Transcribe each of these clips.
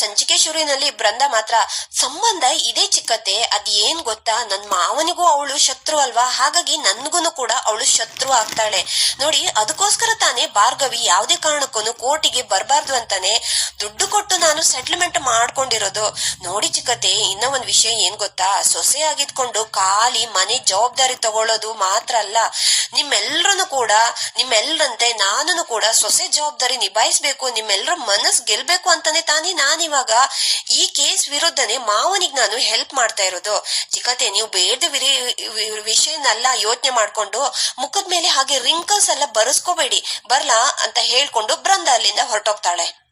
ಸಂಚಿಕೆ ಶುರುವಿನಲ್ಲಿ ಬೃಂದ ಮಾತ್ರ ಸಂಬಂಧ ಇದೇ ಚಿಕ್ಕತೆ ಅದ್ ಏನ್ ಗೊತ್ತಾ? ನನ್ ಮಾವನಿಗೂ ಅವಳು ಶತ್ರು ಅಲ್ವಾ? ಹಾಗಾಗಿ ನನ್ಗೂನು ಕೂಡ ಅವಳು ಶತ್ರು ಆಗ್ತಾಳೆ. ನೋಡಿ ಅದಕ್ಕೋಸ್ಕರ ತಾನೇ ಭಾರ್ಗವಿ ಯಾವುದೇ ಕಾರಣಕ್ಕೂ ಕೋರ್ಟಿಗೆ ಬರಬಾರ್ದು ಅಂತಾನೆ ದುಡ್ಡು ಕೊಟ್ಟು ನಾನು ಸೆಟ್ಲ್ಮೆಂಟ್ ಮಾಡ್ಕೊಂಡಿರೋದು. ನೋಡಿ ಚಿಕ್ಕತೆ ಇನ್ನ ಒಂದ್ ವಿಷಯ ಏನ್ ಗೊತ್ತಾ? ಸೊಸೆ ಆಗಿದ್ಕೊಂಡು ಖಾಲಿ ಮನೆ ಜವಾಬ್ದಾರಿ ತಗೊಳ್ಳೋದು ಮಾತ್ರ ಅಲ್ಲ. ನಿಮ್ಮೆಲ್ಲರನ್ನು ಕೂಡ ನಿಮ್ಮೆಲ್ಲರಂತೆ ನಾನು ಕೂಡ ಸೊಸೆ ಜವಾಬ್ದಾರಿ ನಿಭಾಯಿಸ್ಬೇಕು ನಿಮ್ಮೆಲ್ಲರ ಮನಸ್ ಗೆಲ್ಬೇಕು ಅಂತಾನೆ ತಾನೇ ನಾನಿವಾಗ ಈ ಕೇಸ್ ವಿರುದ್ಧನೇ ಮಾವನಿಗೆ ನಾನು ಹೆಲ್ಪ್ ಮಾಡ್ತಾ ಇರೋದು. ಚಿಕ್ಕತೆ ನೀವು ಬೇಡ ವಿಷಯನೆಲ್ಲ ಯೋಚನೆ ಮಾಡ್ಕೊಂಡು ಮುಖದ ಮೇಲೆ ಹಾಗೆ ರಿಂಕಲ್ಸ್ ಎಲ್ಲ ಬರೆಸ್ಕೋಬೇಡಿ. ಬರ್ಲಾ ಅಂತ ಹೇಳ್ಕೊಂಡು ಬೃಂದ ಅಲ್ಲಿಂದ ಹೊರಟೋಗ್ತಾಳೆ.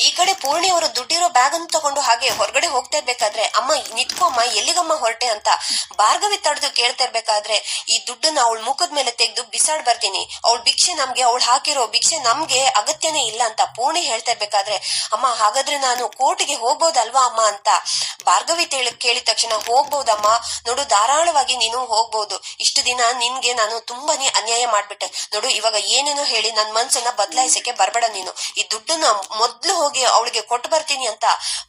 ಈ ಕಡೆ ಪೂರ್ಣಿ ಅವರು ದುಡ್ಡಿರೋ ಬ್ಯಾಗ್ ಅನ್ನು ತಗೊಂಡು ಹಾಗೆ ಹೊರಗಡೆ ಹೋಗ್ತಾ ಇರ್ಬೇಕಾದ್ರೆ, ಅಮ್ಮ ನಿತ್ಕೋ ಅಮ್ಮ ಎಲ್ಲಿಗಮ್ಮ ಹೊರಟೆ? ಅಂತ ಭಾರ್ಗವಿ ತಡೆದು ಕೇಳ್ತಾ ಇರ್ಬೇಕಾದ್ರೆ, ಈ ದುಡ್ಡನ್ನ ಅವಳ ಮುಖದ ಮೇಲೆ ತೆಗೆದು ಬಿಸಾಡ್ ಬರ್ತೀನಿ. ಅವಳ ಭಿಕ್ಷೆ ನಮ್ಗೆ, ಅವಳು ಹಾಕಿರೋ ಭಿಕ್ಷೆ ನಮ್ಗೆ ಅಗತ್ಯನೇ ಇಲ್ಲ ಅಂತ ಪೂರ್ಣಿ ಹೇಳ್ತಾ ಇರ್ಬೇಕಾದ್ರೆ, ಅಮ್ಮ, ಹಾಗಾದ್ರೆ ನಾನು ಕೋರ್ಟ್ಗೆ ಹೋಗ್ಬೋದಲ್ವಾ, ಅಮ್ಮ? ಅಂತ ಭಾರ್ಗವಿ ಕೇಳಿದ ತಕ್ಷಣ, ಹೋಗ್ಬೋದಮ್ಮ. ನೋಡು, ಧಾರಾಳವಾಗಿ ನೀನು ಹೋಗ್ಬೋದು. ಇಷ್ಟು ದಿನ ನಿನ್ಗೆ ನಾನು ತುಂಬಾನೇ ಅನ್ಯಾಯ ಮಾಡ್ಬಿಟ್ಟೆ. ನೋಡು, ಇವಾಗ ಏನೇನೋ ಹೇಳಿ ನನ್ ಮನ್ಸನ್ನ ಬದಲಾಯಿಸಕ್ಕೆ ಬರ್ಬೇಡ ನೀನು. ಈ ದುಡ್ಡನ್ನ ಮೊದ್ಲು ಹೋಗಿ ಅವಳಿಗೆ ಕೊಟ್ಟು ಬರ್ತೀನಿ ಅಂತ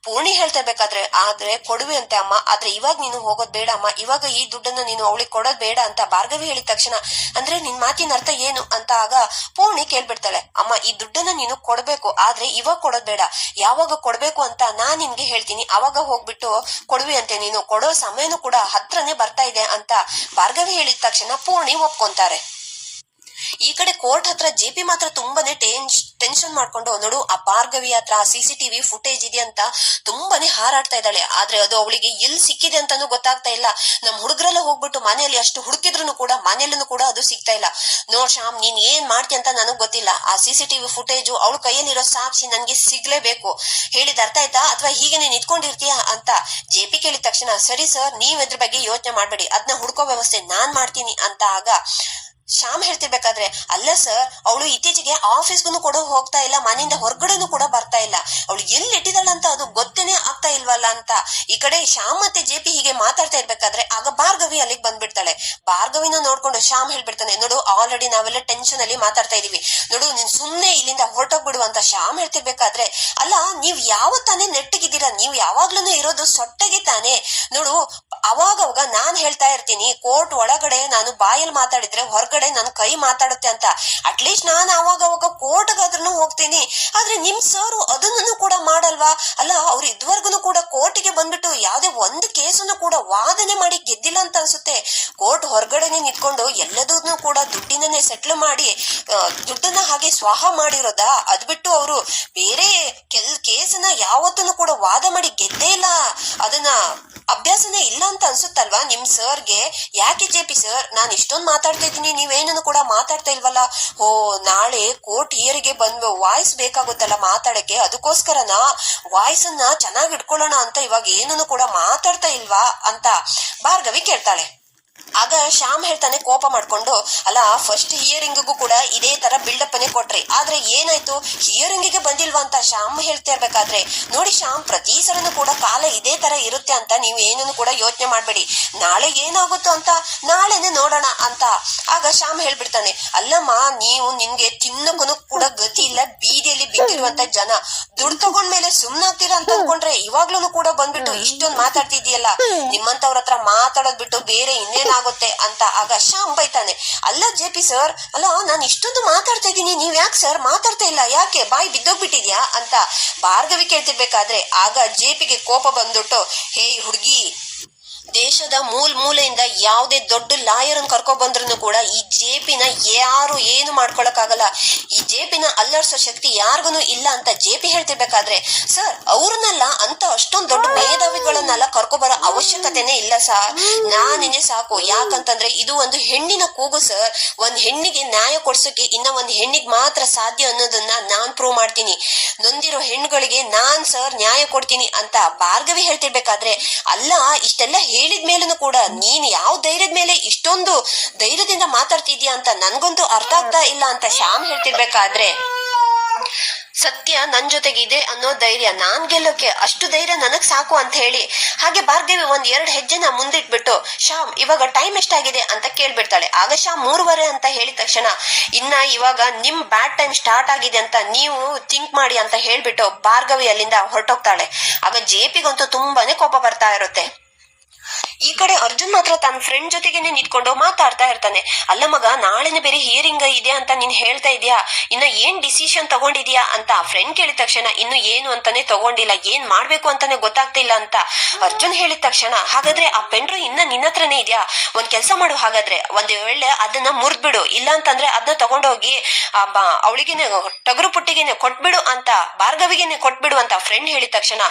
ಪೂರ್ಣಿ ಹೇಳ್ತಾ ಬೇಕಾದ್ರೆ, ಆದ್ರೆ ಕೊಡುವೆ ಅಂತೆ ಅಮ್ಮ, ಆದ್ರೆ ಇವಾಗ ನೀನು ಹೋಗೋದ್ ಬೇಡ ಅಮ್ಮ, ಇವಾಗ ಈ ದುಡ್ಡನ್ನ ನೀನು ಅವಳಿಗೆ ಕೊಡೋದ್ ಬೇಡ ಅಂತ ಭಾರ್ಗವಿ ಹೇಳಿದ ತಕ್ಷಣ, ಅಂದ್ರೆ ನಿನ್ ಮಾತಿನ ಅರ್ಥ ಏನು ಅಂತ ಆಗ ಪೂರ್ಣಿ ಕೇಳ್ಬಿಡ್ತಾಳೆ, ಅಮ್ಮ ಈ ದುಡ್ಡನ್ನ ನೀನು ಕೊಡ್ಬೇಕು, ಆದ್ರೆ ಇವಾಗ ಕೊಡೋದ್ ಬೇಡ, ಯಾವಾಗ ಕೊಡ್ಬೇಕು ಅಂತ ನಾ ನಿನ್ಗೆ ಹೇಳ್ತೀನಿ, ಅವಾಗ ಹೋಗ್ಬಿಟ್ಟು ಕೊಡುವೆ ಅಂತೆ ನೀನು, ಕೊಡೋ ಸಮಯನೂ ಕೂಡ ಹತ್ರನೇ ಬರ್ತಾ ಇದೆ ಅಂತ ಭಾರ್ಗವಿ ಹೇಳಿದ ತಕ್ಷಣ ಪೂರ್ಣಿ ಒಪ್ಕೊಂತಾರೆ. ಈ ಕಡೆ ಕೋರ್ಟ್ ಹತ್ರ ಜೆಪಿ ಮಾತ್ರ ತುಂಬಾನೇ ಟೆನ್ಷನ್ ಮಾಡ್ಕೊಂಡು, ನೋಡು, ಆ ಭಾರ್ಗವಿ ಹತ್ರ ಸಿಸಿಟಿವಿ ಫುಟೇಜ್ ಇದೆ ಅಂತ ತುಂಬಾನೇ ಹಾರಾಡ್ತಾ ಇದ್ದಾಳೆ. ಆದ್ರೆ ಅದು ಅವಳಿಗೆ ಎಲ್ಲಿ ಸಿಕ್ಕಿದೆ ಅಂತಾನು ಗೊತ್ತಾಗ್ತಾ ಇಲ್ಲ. ನಮ್ ಹುಡುಗರೆಲ್ಲ ಹೋಗ್ಬಿಟ್ಟು ಮನೆಯಲ್ಲಿ ಅಷ್ಟು ಹುಡುಕಿದ್ರು ಕೂಡ ಮನೆಯಲ್ಲೂ ಕೂಡ ಅದು ಸಿಗ್ತಾ ಇಲ್ಲ. ನೋಡ್ ಶ್ಯಾಮ್, ನೀನ್ ಏನ್ ಮಾಡ್ತಿ ಅಂತ ನನಗ್ ಗೊತ್ತಿಲ್ಲ. ಆ ಸಿಸಿಟಿವಿ ಫುಟೇಜು ಅವಳ ಕೈಯಲ್ಲಿರೋ ಸಾಕ್ಷಿ ನನ್ಗೆ ಸಿಗ್ಲೇಬೇಕು. ಹೇಳಿದ ಅರ್ಥ ಆಯ್ತಾ? ಅಥವಾ ಹೀಗೆ ನೀನ್ ಇಟ್ಕೊಂಡಿರ್ತೀಯ ಅಂತ ಜೆ ಪಿ ಕೇಳಿದ ತಕ್ಷಣ, ಸರಿ ಸರ್, ನೀವ್ ಇದ್ರ ಬಗ್ಗೆ ಯೋಚನೆ ಮಾಡ್ಬೇಡಿ. ಅದನ್ನ ಹುಡ್ಕೋ ವ್ಯವಸ್ಥೆ ನಾನ್ ಮಾಡ್ತೀನಿ ಅಂತ ಆಗ ಶ್ಯಾಮ್ ಹೇಳ್ತಿರ್ಬೇಕಾದ್ರೆ, ಅಲ್ಲ ಸರ್ ಅವಳು ಇತ್ತೀಚೆಗೆ ಆಫೀಸ್ಗೂ ಕೂಡ ಹೋಗ್ತಾ ಇಲ್ಲ, ಮನೆಯಿಂದ ಹೊರಗಡೆನೂ ಕೂಡ ಬರ್ತಾ ಇಲ್ಲ. ಅವಳು ಎಲ್ಲಿ ಇಟ್ಟಿದ್ದಾಳೆ ಅಂತ ಅದು ಗೊತ್ತೇನೆ ಆಗ್ತಾ ಇಲ್ವಲ್ಲ ಅಂತ. ಈ ಕಡೆ ಶ್ಯಾಮ್ ಮತ್ತೆ ಜೆ ಪಿ ಹೀಗೆ ಮಾತಾಡ್ತಾ ಇರ್ಬೇಕಾದ್ರೆ, ಆಗ ಭಾರ್ಗವಿ ಅಲ್ಲಿಗೆ ಬಂದ್ಬಿಡ್ತಾಳೆ. ಭಾರ್ಗವಿನ ನೋಡ್ಕೊಂಡು ಶ್ಯಾಮ್ ಹೇಳ್ಬಿಡ್ತಾನೆ, ನೋಡು ಆಲ್ರೆಡಿ ನಾವೆಲ್ಲ ಟೆನ್ಷನ್ ಅಲ್ಲಿ ಮಾತಾಡ್ತಾ ಇದೀವಿ. ನೋಡು, ನೀನ್ ಸುಮ್ನೆ ಇಲ್ಲಿಂದ ಹೊರಟೋಗ್ಬಿಡು ಅಂತ ಶ್ಯಾಮ್ ಹೇಳ್ತಿರ್ಬೇಕಾದ್ರೆ, ಅಲ್ಲ, ನೀವ್ ಯಾವ ತಾನೇ ನೆಟ್ಟಗಿದ್ದೀರಾ? ನೀವ್ ಯಾವಾಗ್ಲೂ ಇರೋದು ಸೊಟ್ಟಗೆ ತಾನೇ. ನೋಡು, ಅವಾಗವಾಗ ಅವಾಗ ನಾನ್ ಹೇಳ್ತಾ ಇರ್ತೀನಿ, ಕೋರ್ಟ್ ಒಳಗಡೆ ನಾನು ಬಾಯಲ್ಲಿ ಮಾತಾಡಿದ್ರೆ ಹೊರಗಡೆ ನನ್ ಕೈ ಮಾತಾಡುತ್ತೆ ಅಂತ. ಅಟ್ಲೀಸ್ಟ್ ನಾನು ಅವಾಗ ಅವಾಗ ಕೋರ್ಟ್ಗಾದ್ರೂ ಹೋಗ್ತೀನಿ. ಆದ್ರೆ ನಿಮ್ ಸರ್ ಅದನ್ನು ಕೂಡ ಮಾಡಲ್ವಾ? ಅಲ್ಲ, ಅವ್ರು ಇದುವರೆಗೂ ಕೂಡ ಕೋರ್ಟ್ಗೆ ಬಂದ್ಬಿಟ್ಟು ಯಾವುದೇ ಒಂದು ಕೇಸನ್ನು ಕೂಡ ವಾದನೆ ಮಾಡಿ ಗೆದ್ದಿಲ್ಲ ಅಂತ ಅನ್ಸುತ್ತೆ. ಕೋರ್ಟ್ ಹೊರಗಡೆನೆ ನಿಂತ್ಕೊಂಡು ಎಲ್ಲದನ್ನು ಕೂಡ ದುಡ್ಡಿನೇ ಸೆಟ್ಲ್ ಮಾಡಿ ದುಡ್ಡನ್ನ ಹಾಗೆ ಸ್ವಾಹ ಮಾಡಿರೋದಾ? ಅದ್ ಬಿಟ್ಟು ಅವರು ಬೇರೆ ಕೆಲ್, ಕೇಸನ್ನ ಯಾವತ್ತೂ ಕೂಡ ವಾದ ಮಾಡಿ ಗೆದ್ದೇ ಇಲ್ಲ. ಅದನ್ನ ಅಭ್ಯಾಸನೇ ಇಲ್ಲ ಅಂತ ಅನ್ಸುತ್ತಲ್ವಾ? ನಿಮ್ ಸರ್ಗೆ? ಯಾಕೆ ಜೆ ಪಿ ಸರ್? ನಾನು ಇಷ್ಟೊಂದು ಮಾತಾಡ್ತಾ ಇದ್ದೀನಿ, ನೀವೇನನ್ನು ಕೂಡ ಮಾತಾಡ್ತಾ ಇಲ್ವಲ್ಲ? ಓ, ನಾಳೆ ಕೋರ್ಟ್ ಹಿಯರಿಗೆ ಬಂದು ವಾಯ್ಸ್ ಬೇಕಾಗುತ್ತಲ್ಲ ಮಾತಾಡಕ್ಕೆ? ಅದಕ್ಕೋಸ್ಕರನ? ವಾಯ್ಸ್ ಅನ್ನ ಚೆನ್ನಾಗಿ ಇಟ್ಕೊಳ್ಳೋಣ ಅಂತ ಇವಾಗ ಏನನ್ನು ಕೂಡ ಮಾತಾಡ್ತಾ ಇಲ್ವಾ ಅಂತ ಭಾರ್ಗವಿ ಕೇಳ್ತಾಳೆ. ಆಗ ಶ್ಯಾಮ್ ಹೇಳ್ತಾನೆ ಕೋಪ ಮಾಡ್ಕೊಂಡು, ಅಲ್ಲ ಫಸ್ಟ್ ಹಿಯರಿಂಗಿಗೂ ಕೂಡ ಇದೇ ತರ ಬಿಲ್ಡಪ್ ಅನ್ನೇ ಕೊಟ್ರಿ. ಆದ್ರೆ ಏನಾಯ್ತು? ಹಿಯರಿಂಗಿಗೆ ಬಂದಿಲ್ವಾ ಅಂತ ಶ್ಯಾಮ್ ಹೇಳ್ತಾ ಇರ್ಬೇಕಾದ್ರೆ, ನೋಡಿ ಶ್ಯಾಮ್, ಪ್ರತಿ ಸಲನೂ ಕೂಡ ಕಾಲ ಇದೇ ತರ ಇರುತ್ತೆ ಅಂತ ನೀವು ಏನನ್ನು ಕೂಡ ಯೋಚನೆ ಮಾಡ್ಬೇಡಿ. ನಾಳೆ ಏನಾಗುತ್ತೋ ಅಂತ ನಾಳೆನೆ ನೋಡೋಣ ಅಂತ. ಆಗ ಶ್ಯಾಮ್ ಹೇಳ್ಬಿಡ್ತಾನೆ, ಅಲ್ಲಮ್ಮ, ನೀವು ನಿಮ್ಗೆ ತಿನ್ನಕ್ಕೂ ಕೂಡ ಗತಿ ಇಲ್ಲ, ಬೀದಿಯಲ್ಲಿ ಬಿದ್ದಿರುವಂತ ಜನ. ದುಡ್ಡು ತಗೊಂಡ್ಮೇಲೆ ಸುಮ್ನಾಗ್ತೀರಾ ಅಂತ ಅನ್ಕೊಂಡ್ರೆ ಇವಾಗ್ಲೂ ಕೂಡ ಬಂದ್ಬಿಟ್ಟು ಇಷ್ಟೊಂದು ಮಾತಾಡ್ತಿದ್ಯಲ್ಲ ನಿಮ್ಮಂತವ್ರ ಹತ್ರ ಮಾತಾಡೋದ್ ಬಿಟ್ಟು ಬೇರೆ ಇನ್ನೇನಾಗುತ್ತೆ ಅಂತ ಆಗ ಶ್ಯಾಮ್ ಬೈತಾನೆ, ಅಲ್ಲ ಜೆ ಪಿ ಸರ್, ಅಲ್ಲ ನಾನು ಇಷ್ಟೊಂದು ಮಾತಾಡ್ತಾ ಇದ್ದೀನಿ, ನೀವ್ ಯಾಕೆ ಸರ್ ಮಾತಾಡ್ತಾ ಇಲ್ಲ, ಯಾಕೆ ಬಾಯಿ ಬಿದ್ದೋಗ್ಬಿಟ್ಟಿದ್ಯಾ ಅಂತ ಭಾರ್ಗವಿ ಕೇಳ್ತಿರ್ಬೇಕಾದ್ರೆ, ಆಗ ಜೆ ಪಿಗೆ ಕೋಪ ಬಂದ್ಬಿಟ್ಟು ಹೇ ಹುಡುಗಿ ದೇಶದ ಮೂಲ ಮೂಲೆಯಿಂದ ಯಾವುದೇ ದೊಡ್ಡ ಲಾಯರ್ ಕರ್ಕೊ ಬಂದ್ರು ಕೂಡ ಈ ಜೆಪಿನ ಯಾರು ಏನು ಮಾಡ್ಕೊಳಕ್ಕಾಗಲ್ಲ. ಈ ಜೆಪಿನ ಅಲ್ಲರ್ಸೋ ಶಕ್ತಿ ಯಾರಿಗೂ ಇಲ್ಲ ಅಂತ ಜೆಪಿ ಹೇಳ್ತಿರ್ಬೇಕಾದ್ರೆ, ಸರ್, ಅವ್ರನ್ನೆಲ್ಲ ಅಂತ ಅಷ್ಟೊಂದು ದೊಡ್ಡ ಮೇಧಾವಿಗಳನ್ನೆಲ್ಲ ಕರ್ಕೊಬರೋ ಅವಶ್ಯಕತೆನೇ ಇಲ್ಲ, ಸರ್. ನಾನೇ ಸಾಕು. ಯಾಕಂತಂದ್ರೆ ಇದು ಒಂದು ಹೆಣ್ಣಿನ ಕೂಗು, ಸರ್. ಒಂದ್ ಹೆಣ್ಣಿಗೆ ನ್ಯಾಯ ಕೊಡ್ಸೋಕೆ ಇನ್ನ ಒಂದ್ ಹೆಣ್ಣಿಗೆ ಮಾತ್ರ ಸಾಧ್ಯ ಅನ್ನೋದನ್ನ ನಾನ್ ಪ್ರೂವ್ ಮಾಡ್ತೀನಿ. ನೊಂದಿರೋ ಹೆಣ್ಣುಗಳಿಗೆ ನಾನ್, ಸರ್, ನ್ಯಾಯ ಕೊಡ್ತೀನಿ ಅಂತ ಭಾರ್ಗವಿ ಹೇಳ್ತಿರ್ಬೇಕಾದ್ರೆ, ಅಲ್ಲ, ಇಷ್ಟೆಲ್ಲ ಹೇಳಿದ ಮೇಲೂ ಕೂಡ ನೀನ್ ಯಾವ ಧೈರ್ಯದ ಮೇಲೆ ಇಷ್ಟೊಂದು ಧೈರ್ಯದಿಂದ ಮಾತಾಡ್ತಿದ್ಯಾ ಅಂತ ನನ್ಗಂತೂ ಅರ್ಥ ಆಗ್ತಾ ಇಲ್ಲ ಅಂತ ಶ್ಯಾಮ್ ಹೇಳ್ತಿರ್ಬೇಕಾದ್ರೆ. ಸತ್ಯ ನನ್ ಜೊತೆಗಿದೆ ಅನ್ನೋ ಧೈರ್ಯ ನಾನ್ ಗೆಲ್ಲೋಕೆ ಅಷ್ಟು ಧೈರ್ಯ ನನಗ್ ಸಾಕು ಅಂತ ಹೇಳಿ ಹಾಗೆ ಭಾರ್ಗವಿ ಒಂದ್ ಎರಡ್ ಹೆಜ್ಜೆನ ಮುಂದಿಟ್ಬಿಟ್ಟು, ಶ್ಯಾಮ್, ಇವಾಗ ಟೈಮ್ ಎಷ್ಟಾಗಿದೆ? ಅಂತ ಕೇಳ್ಬಿಡ್ತಾಳೆ. ಆಗ ಶ್ಯಾಮ್ ಮೂರುವರೆ ಅಂತ ಹೇಳಿದ ತಕ್ಷಣ, ಇನ್ನ ಇವಾಗ ನಿಮ್ ಬ್ಯಾಡ್ ಟೈಮ್ ಸ್ಟಾರ್ಟ್ ಆಗಿದೆ ಅಂತ ನೀವು ಥಿಂಕ್ ಮಾಡಿ ಅಂತ ಹೇಳ್ಬಿಟ್ಟು ಭಾರ್ಗವಿ ಅಲ್ಲಿಂದ ಹೊರಟೋಗ್ತಾಳೆ. ಆಗ ಜೆ ಪಿಗಂತೂ ತುಂಬಾನೇ ಕೋಪ ಬರ್ತಾ ಇರುತ್ತೆ. ಈ ಕಡೆ ಅರ್ಜುನ್ ಮಾತ್ರ ತನ್ನ ಫ್ರೆಂಡ್ ಜೊತೆಗೇನೆ ನಿಂತ್ಕೊಂಡು ಮಾತಾಡ್ತಾ ಇರ್ತಾನೆ. ಅಲ್ಲ ಮಗ, ನಾಳೆನೇ ಬೇರೆ ಹಿಯರಿಂಗ್ ಇದೆ ಅಂತ ನೀನ್ ಹೇಳ್ತಾ ಇದೀಯಾ? ಇನ್ನ ಏನ್ ಡಿಸಿಷನ್ ತಗೊಂಡಿದ್ಯಾ ಅಂತ ಫ್ರೆಂಡ್ ಕೇಳಿದ ತಕ್ಷಣ, ಇನ್ನು ಏನು ಅಂತಾನೆ ತಗೊಂಡಿಲ್ಲ, ಏನ್ ಮಾಡ್ಬೇಕು ಅಂತಾನೆ ಗೊತ್ತಾಗ್ತಿಲ್ಲ ಅಂತ ಅರ್ಜುನ್ ಹೇಳಿದ ತಕ್ಷಣ, ಹಾಗಾದ್ರೆ ಆ ಪೆಂಡ್ರು ಇನ್ನ ನಿನ್ನ ಹತ್ರನೇ ಇದೆಯಾ? ಒಂದ್ ಕೆಲಸ ಮಾಡು ಹಾಗಾದ್ರೆ, ಒಂದ್ ವೇಳೆ ಅದನ್ನ ಮುರ್ದ್ಬಿಡು, ಇಲ್ಲ ಅಂತಂದ್ರೆ ಅದನ್ನ ತಗೊಂಡೋಗಿ ಅವಳಿಗೆನೆ ಟಗರು ಪುಟ್ಟಿಗೆನೆ ಕೊಟ್ಬಿಡು ಅಂತ, ಭಾರ್ಗವಿಗೆನೆ ಕೊಟ್ಬಿಡು ಅಂತ ಫ್ರೆಂಡ್ ಹೇಳಿದ ತಕ್ಷಣ,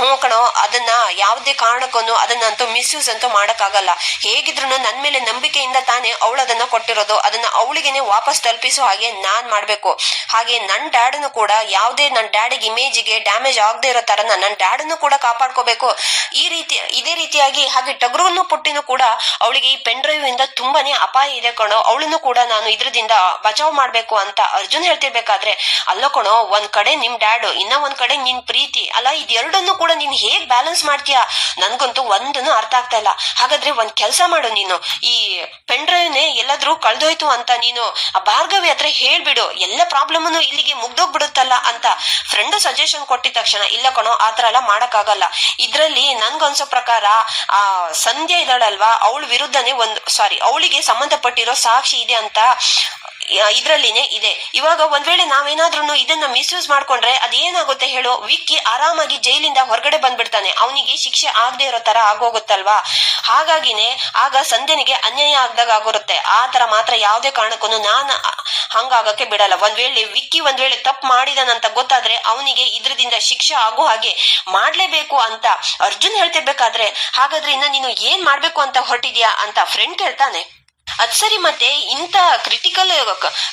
ಹ್ಞೂ ಕಣೋ, ಅದನ್ನ ಯಾವುದೇ ಕಾರಣಕ್ಕೂ ಅದನ್ನಂತೂ ಮಿಸ್ಯೂಸ್ ಅಂತೂ ಮಾಡಕ್ಕಾಗಲ್ಲ. ಹೇಗಿದ್ರು ನನ್ ಮೇಲೆ ನಂಬಿಕೆಯಿಂದ ತಾನೇ ಅವಳು ಅದನ್ನ ಕೊಟ್ಟಿರೋದು. ಅದನ್ನ ಅವಳಿಗೆನೆ ವಾಪಸ್ ತಲುಪಿಸೋ ಹಾಗೆ ನಾನ್ ಮಾಡ್ಬೇಕು. ಹಾಗೆ ನನ್ ಡ್ಯಾಡನ್ನು ಕೂಡ ಯಾವುದೇ ನನ್ ಡ್ಯಾಡಿಗೆ ಇಮೇಜಿಗೆ ಡ್ಯಾಮೇಜ್ ಆಗದೆ ಇರೋ ತರನ ನನ್ ಡ್ಯಾಡನ್ನು ಕೂಡ ಕಾಪಾಡ್ಕೋಬೇಕು. ಈ ರೀತಿ, ಇದೇ ರೀತಿಯಾಗಿ ಹಾಗೆ ಟಗರುನು ಪುಟ್ಟಿನೂ ಕೂಡ ಅವಳಿಗೆ ಈ ಪೆನ್ ಡ್ರೈವ್ ಇಂದ ತುಂಬಾನೇ ಅಪಾಯ ಇದೆ ಕಣೋ. ಅವಳನ್ನು ಕೂಡ ನಾನು ಇದ್ರದಿಂದ ಬಚಾವ್ ಮಾಡ್ಬೇಕು ಅಂತ ಅರ್ಜುನ್ ಹೇಳ್ತಿರ್ಬೇಕಾದ್ರೆ, ಅಲ್ಲ ಕಣೋ, ಒಂದ್ ಕಡೆ ನಿಮ್ ಡ್ಯಾಡ್, ಇನ್ನ ಒಂದ್ ಕಡೆ ನಿನ್ ಪ್ರೀತಿ, ಅಲ್ಲ ಇದೆರಡನ್ನು ಕೂಡ ನೀನ್ ಹೇಗ್ ಬ್ಯಾಲೆನ್ಸ್ ಮಾಡ್ತೀಯಾ? ನನ್ಗಂತೂ ಒಂದನ್ನು ಅರ್ಥ ಆಗ್ತಾ ಹಾಗಾದ್ರೆ ಒಂದ್ ಕೆಲಸ ಮಾಡು ನೀನು. ಈ ಪೆನ್ ಎಲ್ಲಾದ್ರೂ ಕಳ್ದೋಯ್ತು ಅಂತ ನೀನು ಆ ಭಾರ್ಗವಿ ಹತ್ರ ಹೇಳ್ಬಿಡು. ಎಲ್ಲ ಪ್ರಾಬ್ಲಮ್ ಇಲ್ಲಿಗೆ ಮುಗ್ದೋಗ್ಬಿಡುತ್ತಲ್ಲ ಅಂತ ಫ್ರೆಂಡ್ ಸಜೆಷನ್ ಕೊಟ್ಟಿದ ತಕ್ಷಣ, ಇಲ್ಲ ಕಣೋ ಆತರ ಎಲ್ಲ ಮಾಡಕ್ಕಾಗಲ್ಲ. ಇದ್ರಲ್ಲಿ ನನ್ಗನ್ಸೋ ಪ್ರಕಾರ, ಆ ಸಂಧ್ಯಾ ಇದ್ದಾಳಲ್ವಾ, ಅವಳ ವಿರುದ್ಧನೇ ಒಂದು ಸಾರಿ ಅವಳಿಗೆ ಸಂಬಂಧಪಟ್ಟಿರೋ ಸಾಕ್ಷಿ ಇದೆ ಅಂತ ಇದ್ರಲ್ಲಿನೇ ಇದೆ. ಇವಾಗ ಒಂದ್ ವೇಳೆ ನಾವೇನಾದ್ರೂ ಇದನ್ನ ಮಿಸ್ಯೂಸ್ ಮಾಡ್ಕೊಂಡ್ರೆ ಅದೇನಾಗುತ್ತೆ ಹೇಳು? ವಿಕ್ಕಿ ಆರಾಮಾಗಿ ಜೈಲಿಂದ ಹೊರಗಡೆ ಬಂದ್ಬಿಡ್ತಾನೆ. ಅವನಿಗೆ ಶಿಕ್ಷೆ ಆಗದೆ ಇರೋ ತರ ಆಗೋಗುತ್ತಲ್ವಾ? ಹಾಗಾಗಿನೇ ಆಗ ಸಂಧ್ಯನಿಗೆ ಅನ್ಯಾಯ ಆಗ್ದಾಗ ಆಗಿರುತ್ತೆ ಆ ತರ ಮಾತ್ರ ಯಾವುದೇ ಕಾರಣಕ್ಕೂ ನಾನು ಹಂಗಾಗಕ್ಕೆ ಬಿಡಲ್ಲ. ಒಂದ್ ವೇಳೆ ವಿಕ್ಕಿ ಒಂದ್ ವೇಳೆ ತಪ್ಪು ಮಾಡಿದನಂತ ಗೊತ್ತಾದ್ರೆ ಅವನಿಗೆ ಇದ್ರದಿಂದ ಶಿಕ್ಷೆ ಆಗೋ ಹಾಗೆ ಮಾಡ್ಲೇಬೇಕು ಅಂತ ಅರ್ಜುನ್ ಹೇಳ್ತಿರ್ಬೇಕಾದ್ರೆ, ಹಾಗಾದ್ರೆ ಇನ್ನ ನೀನು ಏನ್ ಮಾಡ್ಬೇಕು ಅಂತ ಹೊರಟಿದ್ಯಾ ಅಂತ ಫ್ರೆಂಡ್ ಕೇಳ್ತಾನೆ. ಅದ್ ಸರಿ ಮತ್ತೆ ಇಂತ ಕ್ರಿಟಿಕಲ್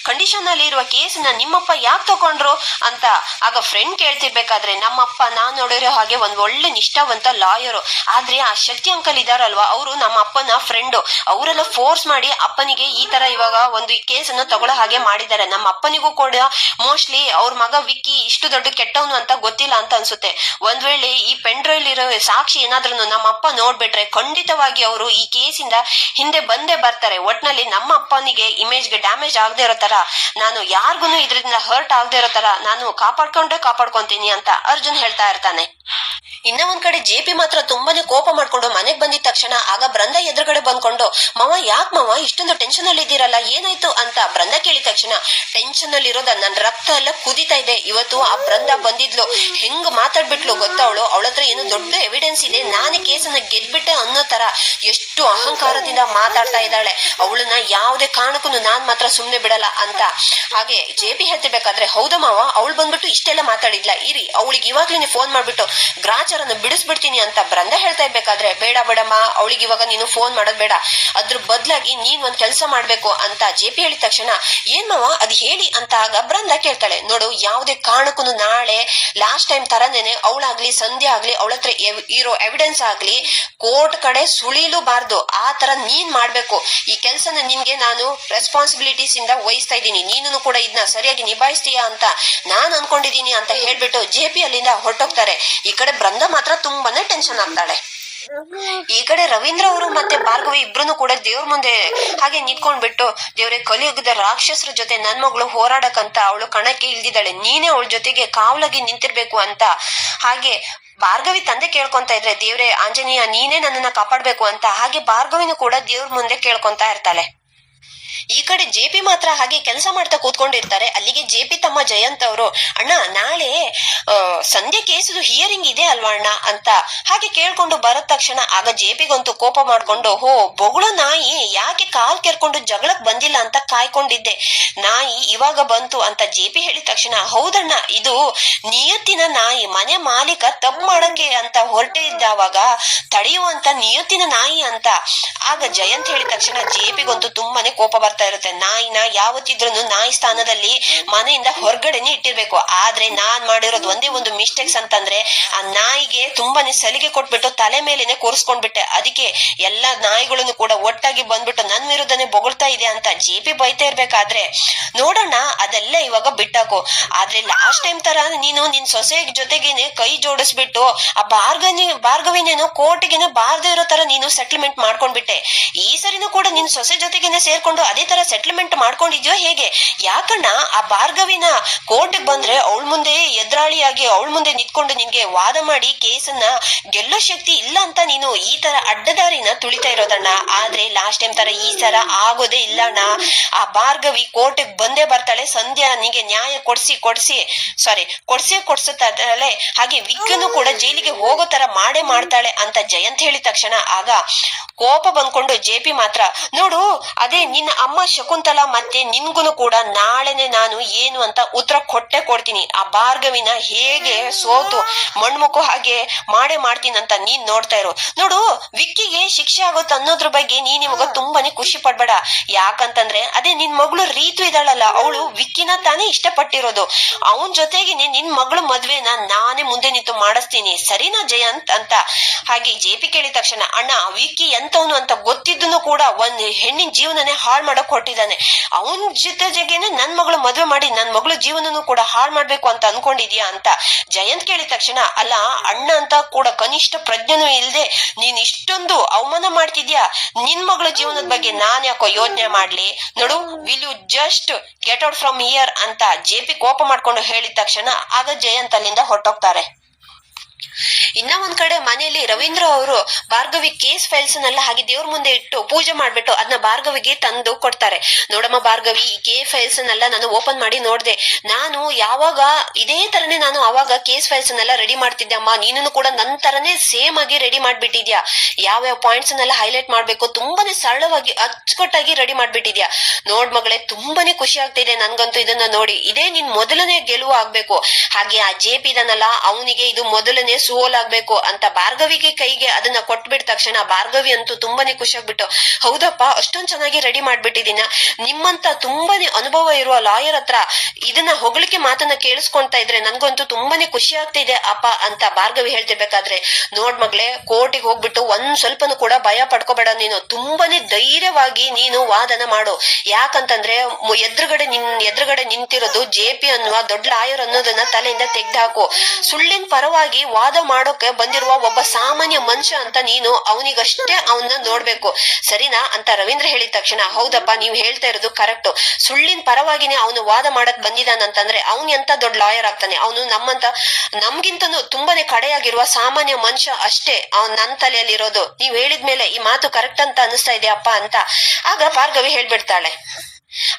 ಕಂಡೀಷನ್ ಅಲ್ಲಿ ಇರುವ ಕೇಸ್ನ ನಿಮ್ಮಪ್ಪ ಯಾಕೆ ತಗೊಂಡ್ರು ಅಂತ ಆಗ ಫ್ರೆಂಡ್ ಕೇಳ್ತಿರ್ಬೇಕಾದ್ರೆ, ನಮ್ಮಪ್ಪ ನಾನ್ ನೋಡಿರೋ ಹಾಗೆ ಒಂದ್ ಒಳ್ಳೆ ನಿಷ್ಠಾವಂತ ಲಾಯರು ಆದ್ರೆ ಆ ಶಕ್ತಿ ಅಂಕಲ್ ಇದಾರಲ್ವಾ ಅವರು ನಮ್ಮ ಅಪ್ಪನ ಫ್ರೆಂಡು ಅವರೆಲ್ಲ ಫೋರ್ಸ್ ಮಾಡಿ ಅಪ್ಪನಿಗೆ ಈ ತರ ಇವಾಗ ಒಂದು ಕೇಸ್ ಅನ್ನು ತಗೊಳ್ಳೋ ಹಾಗೆ ಮಾಡಿದ್ದಾರೆ. ನಮ್ಮ ಅಪ್ಪನಿಗೂ ಕೂಡ ಮೋಸ್ಟ್ಲಿ ಅವ್ರ ಮಗ ವಿಕ್ಕಿ ಇಷ್ಟು ದೊಡ್ಡ ಕೆಟ್ಟವನು ಅಂತ ಗೊತ್ತಿಲ್ಲ ಅಂತ ಅನ್ಸುತ್ತೆ. ಒಂದ್ ವೇಳೆ ಈ ಪೆನ್ಡ್ರೈಲ್ ಇರೋ ಸಾಕ್ಷಿ ಏನಾದ್ರೂ ನಮ್ಮ ಅಪ್ಪ ನೋಡ್ಬಿಟ್ರೆ ಖಂಡಿತವಾಗಿ ಅವರು ಈ ಕೇಸಿಂದ ಹಿಂದೆ ಬಂದೇ ಬರ್ತಾರೆ. ಒಟ್ನಲ್ಲಿ ನಮ್ಮ ಅಪ್ಪನಿಗೆ ಇಮೇಜ್ಗೆ ಡ್ಯಾಮೇಜ್ ಆಗದೆ ಇರೋ ತರ, ನಾನು ಯಾರಿಗೂ ಇದರಿಂದ ಹರ್ಟ್ ಆಗದೆ ಇರೋ ತರ ನಾನು ಕಾಪಾಡ್ಕೊಂಡೇ ಕಾಪಾಡ್ಕೊಂತೀನಿ ಅಂತ ಅರ್ಜುನ್ ಹೇಳ್ತಾ ಇರ್ತಾನೆ. ಇನ್ನ ಒಂದ್ ಕಡೆ ಜೆ ಪಿ ಮಾತ್ರ ತುಂಬಾನೇ ಕೋಪ ಮಾಡ್ಕೊಂಡು ಮನೆಗ್ ಬಂದಿದ ತಕ್ಷಣ ಆಗ ಬೃಂದ ಎದುರುಗಡೆ ಬಂದ್ಕೊಂಡು, ಮಾವ, ಯಾಕೆ ಮಾವ? ಇಷ್ಟೊಂದು ಟೆನ್ಷನ್ ಅಲ್ಲಿ ಇದ್ದೀರಲ್ಲ, ಏನಾಯ್ತು? ಅಂತ ಬೃಂದ ಕೇಳಿದ ತಕ್ಷಣ ಟೆನ್ಷನ್ ಅಲ್ಲಿ ಇರೋದ, ನನ್ ರಕ್ತ ಎಲ್ಲ ಕುದಿತಾ ಇದೆ. ಇವತ್ತು ಆ ಬೃಂದ ಬಂದಿದ್ಲು. ಹೆಂಗ್ ಮಾತಾಡ್ಬಿಟ್ಲು ಗೊತ್ತಾ ಅವಳು? ಅವಳ ಹತ್ರ ಏನು ದೊಡ್ಡ ಎವಿಡೆನ್ಸ್ ಇದೆ. ನಾನೇ ಕೇಸನ್ನ ಗೆದ್ಬಿಟ್ಟೆ ಅನ್ನೋ ತರ ಎಷ್ಟು ಅಹಂಕಾರದಿಂದ ಮಾತಾಡ್ತಾ ಇದ್ದಾಳೆ. ಅವಳನ್ನ ಯಾವುದೇ ಕಾರಣಕ್ಕೂ ನಾನ್ ಮಾತ್ರ ಸುಮ್ನೆ ಬಿಡಲ್ಲ ಅಂತ. ಹಾಗೆ ಜೆ ಪಿ ಹೇಳ್ತಿರ್ಬೇಕಾದ್ರೆ, ಹೌದಾ ಮಾವ, ಅವಳು ಬಂದ್ಬಿಟ್ಟು ಇಷ್ಟೆಲ್ಲ ಮಾತಾಡಿದ್ಲ. ಇರಿ, ಅವಳಿಗೆ ಇವಾಗ್ಲೇ ಫೋನ್ ಮಾಡ್ಬಿಟ್ಟು ಗ್ರಾಚಾರನ ಬಿಡಿಸ್ಬಿಡ್ತೀನಿ ಅಂತ ಬ್ರಂದ ಹೇಳ್ತಾ ಇರ್ಬೇಕಾದ್ರೆ, ಬೇಡ ಬೇಡಮ್ಮ, ಅವಳಿಗೆ ಇವಾಗ ನೀನು ಫೋನ್ ಮಾಡೋದ್ ಬೇಡ. ಅದ್ರ ಬದಲಾಗಿ ನೀನ್ ಒಂದ್ ಕೆಲಸ ಮಾಡ್ಬೇಕು ಅಂತ ಜೆ ಪಿ ಹೇಳಿದ ತಕ್ಷಣ, ಏನ್ ಮಾವ, ಅದ್ ಹೇಳಿ ಅಂತ ಆಗ ಬ್ರಂದ ಕೇಳ್ತಾಳೆ. ನೋಡು, ಯಾವುದೇ ಕಾರಣಕ್ಕೂ ನಾಳೆ ಲಾಸ್ಟ್ ಟೈಮ್ ತರನೇನೆ ಅವಳಾಗ್ಲಿ, ಸಂಧ್ಯಾ ಆಗ್ಲಿ, ಅವಳ ಹತ್ರ ಎವ್- ಇರೋ ಎವಿಡೆನ್ಸ್ ಆಗ್ಲಿ ಕೋರ್ಟ್ ಕಡೆ ಸುಳಿಲೂಬಾರ್ದು. ಆ ತರ ನೀನ್ ಮಾಡ್ಬೇಕು. ಈ ಕೆಲ್ಸನ ನಿನ್ಗೆ ನಾನು ರೆಸ್ಪಾನ್ಸಿಬಿಲಿಟೀಸ್ ಇಂದ ವಹಿಸ್ತಾ ಇದ್ದೀನಿ. ನೀನು ಕೂಡ ಇದನ್ನ ಸರಿಯಾಗಿ ನಿಭಾಯಿಸ್ತೀಯಾ ಅಂತ ನಾನ್ ಅನ್ಕೊಂಡಿದೀನಿ ಅಂತ ಹೇಳ್ಬಿಟ್ಟು ಜೆ ಪಿ ಅಲ್ಲಿಂದ ಹೊರಟೋಗ್ತಾರೆ. ಈ ಕಡೆ ಬೃಂದ ಮಾತ್ರ ತುಂಬಾನೇ ಟೆನ್ಷನ್ ಆಗ್ತಾಳೆ. ಈ ಕಡೆ ರವೀಂದ್ರ ಅವರು ಮತ್ತೆ ಭಾರ್ಗವಿ ಇಬ್ರು ಕೂಡ ದೇವ್ರ ಮುಂದೆ ಹಾಗೆ ನಿಂತ್ಕೊಂಡ್ಬಿಟ್ಟು, ದೇವ್ರೆ, ಕಲಿಯುಗದ ರಾಕ್ಷಸರ ಜೊತೆ ನನ್ ಮಗಳು ಹೋರಾಡಕ್ಕಂತ ಅವಳು ಕಣಕ್ಕೆ ಇಳ್ದಿದ್ದಾಳೆ ನೀನೇ ಅವಳ ಜೊತೆಗೆ ಕಾವಲಾಗಿ ನಿಂತಿರ್ಬೇಕು ಅಂತ. ಹಾಗೆ ಭಾರ್ಗವಿ ತಂದೆ ಕೇಳ್ಕೊಂತ ಇದ್ರೆ, ದೇವ್ರೆ, ಆಂಜನೇಯ, ನೀನೇ ನನ್ನನ್ನ ಕಾಪಾಡ್ಬೇಕು ಅಂತ. ಹಾಗೆ ಭಾರ್ಗವಿನೂ ಕೂಡ ದೇವ್ರ ಮುಂದೆ ಕೇಳ್ಕೊಂತಾ ಇರ್ತಾಳೆ. ಈ ಕಡೆ ಜೆ ಪಿ ಮಾತ್ರ ಹಾಗೆ ಕೆಲಸ ಮಾಡ್ತಾ ಕೂತ್ಕೊಂಡಿರ್ತಾರೆ. ಅಲ್ಲಿಗೆ ಜೆ ಪಿ ತಮ್ಮ ಜಯಂತ್ ಅವರು, ಅಣ್ಣ, ನಾಳೆ ಸಂಧ್ಯೆ ಕೇಸದು ಹಿಯರಿಂಗ್ ಇದೆ ಅಲ್ವಾ ಅಣ್ಣ? ಅಂತ ಹಾಗೆ ಕೇಳ್ಕೊಂಡು ಬರದ ತಕ್ಷಣ ಆಗ ಜೆ ಪಿಗಂತೂ ಕೋಪ ಮಾಡ್ಕೊಂಡು ಹೋ ಬೊಗಳು ನಾಯಿ, ಯಾಕೆ ಕಾಲ್ ಕೆರ್ಕೊಂಡು ಜಗಳಕ್ ಬಂದಿಲ್ಲ ಅಂತ ಕಾಯ್ಕೊಂಡಿದ್ದೆ. ನಾಯಿ ಇವಾಗ ಬಂತು ಅಂತ ಜೆ ಪಿ ಹೇಳಿದ ತಕ್ಷಣ, ಹೌದಣ್ಣ, ಇದು ನಿಯತ್ತಿನ ನಾಯಿ, ಮನೆ ಮಾಲೀಕ ತಪ್ಪು ಮಾಡಕ್ಕೆ ಅಂತ ಹೊರಟೆ ಇದ್ದಾವಾಗ ತಡೆಯುವಂತ ನಿಯತ್ತಿನ ನಾಯಿ ಅಂತ. ಆಗ ಜಯಂತ್ ಹೇಳಿದ ತಕ್ಷಣ ಜೆ ಪಿಗಂತೂ ತುಂಬಾನೇ ಕೋಪ ಬರ್ತಾ ಇರುತ್ತೆ ನಾಯಿನ ಯಾವತ್ತಿದ್ರು ನಾಯಿ ಸ್ಥಾನದಲ್ಲಿ ಮನೆಯಿಂದ ಹೊರಗಡೆನೆ ಇಟ್ಟಿರ್ಬೇಕು. ಆದ್ರೆ ನಾನ್ ಮಾಡಿರೋದು ಒಂದೇ ಒಂದು ಮಿಸ್ಟೇಕ್ಸ್ ಅಂತಂದ್ರೆ, ಆ ನಾಯಿಗೆ ತುಂಬಾನೇ ಸಲಿಗೆ ಕೊಟ್ಬಿಟ್ಟು ತಲೆ ಮೇಲೆನೆ ಕೂರಿಸ್ಕೊಂಡ್ಬಿಟ್ಟೆ. ಅದಕ್ಕೆ ಎಲ್ಲಾ ನಾಯಿಗಳನ್ನು ಕೂಡ ಒಟ್ಟಾಗಿ ಬಂದ್ಬಿಟ್ಟು ನನ್ ವಿರುದ್ಧನೇ ಬೊಗಳ್ತಾ ಇದೆ ಅಂತ ಜಿ ಪಿ ಬೈತಾ ಇರ್ಬೇಕಾದ್ರೆ, ನೋಡೋಣ, ಅದೆಲ್ಲ ಇವಾಗ ಬಿಟ್ಟಾಕು. ಆದ್ರೆ ಲಾಸ್ಟ್ ಟೈಮ್ ತರ ನೀನು ನಿನ್ ಸೊಸೆ ಜೊತೆಗೇನೆ ಕೈ ಜೋಡಿಸ್ಬಿಟ್ಟು, ಆ ಬಾರ್ಗನಿ ಬಾರ್ಗವಿನೇನು ಕೋರ್ಟಿಗೆನೆ ಬಾರ್ದೇ ಇರೋ ತರ ನೀನು ಸೆಟ್ಲ್ಮೆಂಟ್ ಮಾಡ್ಕೊಂಡ್ಬಿಟ್ಟೆ. ಈ ಸರಿನೂ ಕೂಡ ನಿನ್ ಸೊಸೆ ಜೊತೆಗೇನೆ ಸೇರ್ಕೊಂಡು ಅದೇ ತರ ಸೆಟ್ಲ್ಮೆಂಟ್ ಮಾಡ್ಕೊಂಡಿದ್ಯೋ ಹೇಗೆ? ಯಾಕಣ್ಣ ಆ ಭಾರ್ಗವಿನ ಕೋರ್ಟ್ಗೆ ಬಂದ್ರೆ ಅವಳ ಮುಂದೆ ಎದುರಾಳಿಯಾಗಿ ಅವಳ ಮುಂದೆ ನಿಂತ್ಕೊಂಡು ನಿನ್ಗೆ ವಾದ ಮಾಡಿ ಕೇಸನ್ನ ಗೆಲ್ಲೋ ಶಕ್ತಿ ಇಲ್ಲ ಅಂತ ನೀನು ಈ ತರ ಅಡ್ಡದಾರಿನ ತುಳಿತಾ ಇರೋದಣ್ಣ. ಆದ್ರೆ ಲಾಸ್ಟ್ ಟೈಮ್ ತರ ಈ ಸರ ಆಗೋದೇ ಇಲ್ಲಣ್ಣ ಆ ಭಾರ್ಗವಿ ಕೋರ್ಟ್ಗೆ ಬಂದೇ ಬರ್ತಾಳೆ, ಸಂಧ್ಯಾ ನಿಂಗೆ ನ್ಯಾಯ ಕೊಡ್ಸಿ ಕೊಡ್ಸಿ ಸಾರಿ ಕೊಡ್ಸಿ ಕೊಡ್ಸುತ್ತಾಳೆ ಹಾಗೆ ವಿಕ್ಕನು ಕೂಡ ಜೈಲಿಗೆ ಹೋಗೋ ತರ ಮಾಡೇ ಮಾಡ್ತಾಳೆ ಅಂತ ಜಯಂತ್ ಹೇಳಿದ ತಕ್ಷಣ ಆಗ ಕೋಪ ಬಂದ್ಕೊಂಡು ಜೆ ಪಿ ಮಾತ್ರ, ನೋಡು, ಅದೇ ನಿನ್ನ ಅಮ್ಮ ಶಕುಂತಲಾ ಮತ್ತೆ ನಿನ್ಗುನು ಕೂಡ ನಾಳೆನೆ ನಾನು ಏನು ಅಂತ ಉತ್ತರ ಕೊಟ್ಟೆ ಕೊಡ್ತೀನಿ. ಆ ಭಾರ್ಗವಿನ ಹೇಗೆ ಸೋತು ಮಣ್ಮುಖೋ ಹಾಗೆ ಮಾಡೇ ಮಾಡ್ತೀನಿ ಅಂತ ನೀನ್ ನೋಡ್ತಾ ಇರು. ನೋಡು ವಿಕ್ಕಿಗೆ ಶಿಕ್ಷೆ ಆಗುತ್ತೆ ಅನ್ನೋದ್ರ ಬಗ್ಗೆ ನೀನ್ ಇವಾಗ ತುಂಬಾನೇ ಖುಷಿ ಪಡ್ಬೇಡ. ಯಾಕಂತಂದ್ರೆ ಅದೇ ನಿನ್ ಮಗಳು ರೀತು ಇದ್ದಾಳಲ್ಲ ಅವಳು ವಿಕ್ಕಿನ ತಾನೇ ಇಷ್ಟಪಟ್ಟಿರೋದು. ಅವನ್ ಜೊತೆಗೇನೆ ನಿನ್ ಮಗಳು ಮದ್ವೆನ ನಾನೇ ಮುಂದೆ ನಿಂತು ಮಾಡಿಸ್ತೀನಿ. ಸರಿನಾ ಜಯಂತ್ ಅಂತ. ಹಾಗೆ ಜೆ ಪಿ ಕೇಳಿದ ತಕ್ಷಣ ಅಣ್ಣ ವಿಕ್ಕಿ ಎಂತವನು ಅಂತ ಗೊತ್ತಿದ್ದನು ಕೂಡ ಒಂದ್ ಹೆಣ್ಣಿನ ಜೀವನನೇ ಹಾಳು ಮಾಡಕ್ ಹೊರಟಿದ್ದಾನೆ ಅವನ ಜೊತೆ ಜೊತೆಗೇನೆ ನನ್ ಮಗಳು ಮದ್ವೆ ಮಾಡಿ ನನ್ ಮಗಳು ಜೀವನನು ಕೂಡ ಹಾಳು ಮಾಡ್ಬೇಕು ಅಂತ ಅನ್ಕೊಂಡಿದ್ಯಾ ಅಂತ ಜಯಂತ್ ಕೇಳಿದ ತಕ್ಷಣ, ಅಲ್ಲ, ಅಣ್ಣ ಅಂತ ಕೂಡ ಕನಿಷ್ಠ ಪ್ರಜ್ಞೆನೂ ಇಲ್ದೆ ನೀನ್ ಇಷ್ಟೊಂದು ಅವಮಾನ ಮಾಡ್ತಿದ್ಯಾ? ನಿನ್ ಮಗಳ ಜೀವನದ ಬಗ್ಗೆ ನಾನ್ ಯಾಕೋ ಯೋಚನೆ ಮಾಡ್ಲಿ? ನೋಡು will you just get out from here ಅಂತ ಜೆ ಪಿ ಕೋಪ ಮಾಡ್ಕೊಂಡು ಹೇಳಿದ ತಕ್ಷಣ ಆಗ ಜಯಂತ್ ಅಲ್ಲಿಂದ ಹೊರಟೋಗ್ತಾರೆ. ಇನ್ನ ಒಂದ್ ಕಡೆ ಮನೆಯಲ್ಲಿ ರವೀಂದ್ರ ಅವರು ಭಾರ್ಗವಿ ಕೇಸ್ ಫೈಲ್ಸ್ ನೆಲ್ಲ ಹಾಗೆ ದೇವ್ರ ಮುಂದೆ ಇಟ್ಟು ಪೂಜೆ ಮಾಡ್ಬಿಟ್ಟು ಅದನ್ನ ಭಾರ್ಗವಿಗೆ ತಂದು ಕೊಡ್ತಾರೆ. ನೋಡಮ್ಮ ಭಾರ್ಗವಿ, ಈ ಕೆ ಫೈಲ್ಸ್ ನೆಲ್ಲ ನಾನು ಓಪನ್ ಮಾಡಿ ನೋಡ್ದೆ. ನಾನು ಯಾವಾಗ ಇದೇ ತರನೇ ನಾನು ಅವಾಗ ಕೇಸ್ ಫೈಲ್ಸ್ ನೆಲ್ಲ ರೆಡಿ ಮಾಡ್ತಿದ್ದೆ ಅಮ್ಮ. ನೀನು ಕೂಡ ನನ್ ತರನೇ ಸೇಮ್ ಆಗಿ ರೆಡಿ ಮಾಡ್ಬಿಟ್ಟಿದ್ಯಾ? ಯಾವ ಪಾಯಿಂಟ್ಸ್ ನೆಲ್ಲ ಹೈಲೈಟ್ ಮಾಡ್ಬೇಕು ತುಂಬಾನೇ ಸರಳವಾಗಿ ಅಚ್ಚುಕಟ್ಟಾಗಿ ರೆಡಿ ಮಾಡ್ಬಿಟ್ಟಿದ್ಯಾ? ನೋಡ್ ಮಗಳೇ, ತುಂಬಾನೇ ಖುಷಿ ಆಗ್ತಿದೆ ನನ್ಗಂತೂ ಇದನ್ನ ನೋಡಿ. ಇದೇ ನಿನ್ ಮೊದಲನೇ ಗೆಲುವು ಆಗ್ಬೇಕು. ಹಾಗೆ ಆ ಜೆ ಪಿ ಇದನ್ನಲ್ಲ ಅವನಿಗೆ ಇದು ಮೊದಲನೇ ಸೋಲಾಗ್ಬೇಕು ಅಂತ ಭಾರ್ಗವಿಗೆ ಕೈಗೆ ಅದನ್ನ ಕೊಟ್ಬಿಟ್ಟ ತಕ್ಷಣ ಭಾರ್ಗವಿ ಅಂತೂ ತುಂಬಾನೇ ಖುಷಿ ಆಗ್ಬಿಟ್ಟು ಹೌದಪ್ಪ, ಅಷ್ಟೊಂದ್ ಚೆನ್ನಾಗಿ ರೆಡಿ ಮಾಡ್ಬಿಟ್ಟಿದೀನ. ನಿಮ್ಮಂತ ತುಂಬಾನೇ ಅನುಭವ ಇರುವ ಲಾಯರ್ ಹತ್ರ ಇದನ್ನ ಹೊಗಳಿಕೆ ಮಾತನ್ನ ಕೇಳಿಸ್ಕೊಂತಾ ಇದ್ರೆ ನನ್ಗಂತೂ ತುಂಬಾನೇ ಖುಷಿ ಆಗ್ತಿದೆ, ಅಪ್ಪ, ಅಂತ ಭಾರ್ಗವಿ ಹೇಳ್ತಿರ್ಬೇಕಾದ್ರೆ ನೋಡ್ ಮಗ್ಳೆ, ಕೋರ್ಟಿಗೆ ಹೋಗ್ಬಿಟ್ಟು ಒಂದ್ ಸ್ವಲ್ಪನೂ ಕೂಡ ಭಯ ಪಡ್ಕೋಬೇಡ ನೀನು. ತುಂಬಾನೇ ಧೈರ್ಯವಾಗಿ ನೀನು ವಾದನ ಮಾಡು. ಯಾಕಂತಂದ್ರೆ ಎದುರುಗಡೆ ನಿನ್, ಎದುರುಗಡೆ ನಿಂತಿರೋದು ಜೆ ಪಿ ಅನ್ನುವ ದೊಡ್ಡ ಲಾಯರ್ ಅನ್ನೋದನ್ನ ತಲೆಯಿಂದ ತೆಗ್ದಾಕು. ಸುಳ್ಳಿನ ಪರವಾಗಿ ವಾದ ಮಾಡೋಕೆ ಬಂದಿರುವ ಒಬ್ಬ ಸಾಮಾನ್ಯ ಮನುಷ್ಯ ಅಂತ ನೀನು ಅವನಿಗಷ್ಟೇ ಅವನ್ನ ನೋಡ್ಬೇಕು. ಸರಿನಾ? ಅಂತ ರವೀಂದ್ರ ಹೇಳಿದ ತಕ್ಷಣ, ಹೌದಪ್ಪ, ನೀವ್ ಹೇಳ್ತಾ ಇರೋದು ಕರೆಕ್ಟ್ ಸುಳ್ಳಿನ ಪರವಾಗಿನೇ ಅವನು ವಾದ ಮಾಡಕ್ ಬಂದಿದ್ದಾನಂತಂದ್ರೆ ಅವನ್ ಎಂತ ದೊಡ್ಡ ಲಾಯರ್ ಆಗ್ತಾನೆ? ಅವನು ನಮ್ಮಂತ, ನಮ್ಗಿಂತನು ತುಂಬಾನೇ ಕಡೆಯಾಗಿರುವ ಸಾಮಾನ್ಯ ಮನುಷ್ಯ ಅಷ್ಟೇ ಅವ್ನ್ ನನ್ ತಲೆಯಲ್ಲಿರೋದು. ನೀವ್ ಹೇಳಿದ್ಮೇಲೆ ಈ ಮಾತು ಕರೆಕ್ಟ್ ಅಂತ ಅನಿಸ್ತಾ ಇದೆ ಅಪ್ಪ ಅಂತ. ಆಗ ಭಾರ್ಗವಿ ಹೇಳ್ಬಿಡ್ತಾಳೆ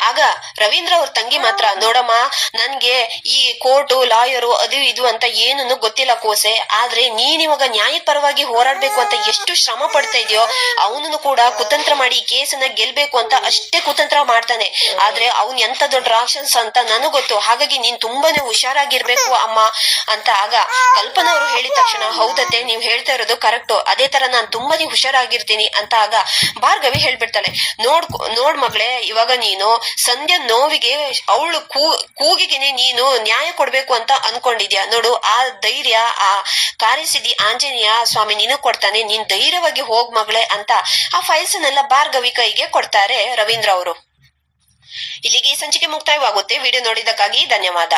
ಆಗ ರವೀಂದ್ರ ಅವ್ರ ತಂಗಿ ಮಾತ್ರ, ನೋಡಮ್ಮ, ನನ್ಗೆ ಈ ಕೋರ್ಟು, ಲಾಯರು ಅದು ಇದು ಅಂತ ಏನನ್ನು ಗೊತ್ತಿಲ್ಲ ಕೋಸೆ. ಆದ್ರೆ ನೀನ್ ಇವಾಗ ನ್ಯಾಯದ ಪರವಾಗಿ ಹೋರಾಡ್ಬೇಕು ಅಂತ ಎಷ್ಟು ಶ್ರಮ ಪಡ್ತಾ ಇದೆಯೋ ಅವನನ್ನು ಕೂಡ ಕುತಂತ್ರ ಮಾಡಿ ಕೇಸನ್ನ ಗೆಲ್ಬೇಕು ಅಂತ ಅಷ್ಟೇ ಕುತಂತ್ರ ಮಾಡ್ತಾನೆ. ಆದ್ರೆ ಅವ್ನ್ ಎಂತ ದೊಡ್ಡ ರಾಕ್ಷಸ ಅಂತ ನನಗ್ ಗೊತ್ತು. ಹಾಗಾಗಿ ನೀನ್ ತುಂಬಾನೇ ಹುಷಾರಾಗಿರ್ಬೇಕು ಅಮ್ಮ ಅಂತ ಆಗ ಕಲ್ಪನಾ ಅವರು ಹೇಳಿದ ತಕ್ಷಣ, ಹೌದತ್ತೆ, ನೀವ್ ಹೇಳ್ತಾ ಇರೋದು ಕರೆಕ್ಟ್. ಅದೇ ತರ ನಾನ್ ತುಂಬಾನೇ ಹುಷಾರಾಗಿರ್ತೀನಿ ಅಂತ ಆಗ ಭಾರ್ಗವಿ ಹೇಳ್ಬಿಡ್ತಾಳೆ. ನೋಡ್ ನೋಡ್ ಮಗಳೇ, ಇವಾಗ ನೀನು ಸಂಧ್ಯಾ ನೋವಿಗೆ ಅವಳು ಕೂ, ಕೂಗಿಗೆನೆ ನೀನು ನ್ಯಾಯ ಕೊಡ್ಬೇಕು ಅಂತ ಅನ್ಕೊಂಡಿದ್ಯಾ? ನೋಡು, ಆ ಧೈರ್ಯ, ಆ ಕಾರ್ಯಸಿದ್ಧಿ ಆಂಜನೇಯ ಸ್ವಾಮಿ ನೀನು ಕೊಡ್ತಾನೆ, ನೀನ್ ಧೈರ್ಯವಾಗಿ ಹೋಗ್ ಮಗಳೇ ಅಂತ ಆ ಫೈಲ್ಸ್ ನೆಲ್ಲ ಭಾರ್ಗವಿ ಕೈಗೆ ಕೊಡ್ತಾರೆ ರವೀಂದ್ರ ಅವರು. ಇಲ್ಲಿಗೆ ಈ ಸಂಚಿಕೆ ಮುಕ್ತಾಯವಾಗುತ್ತೆ. ವಿಡಿಯೋ ನೋಡಿದ್ದಕ್ಕಾಗಿ ಧನ್ಯವಾದ.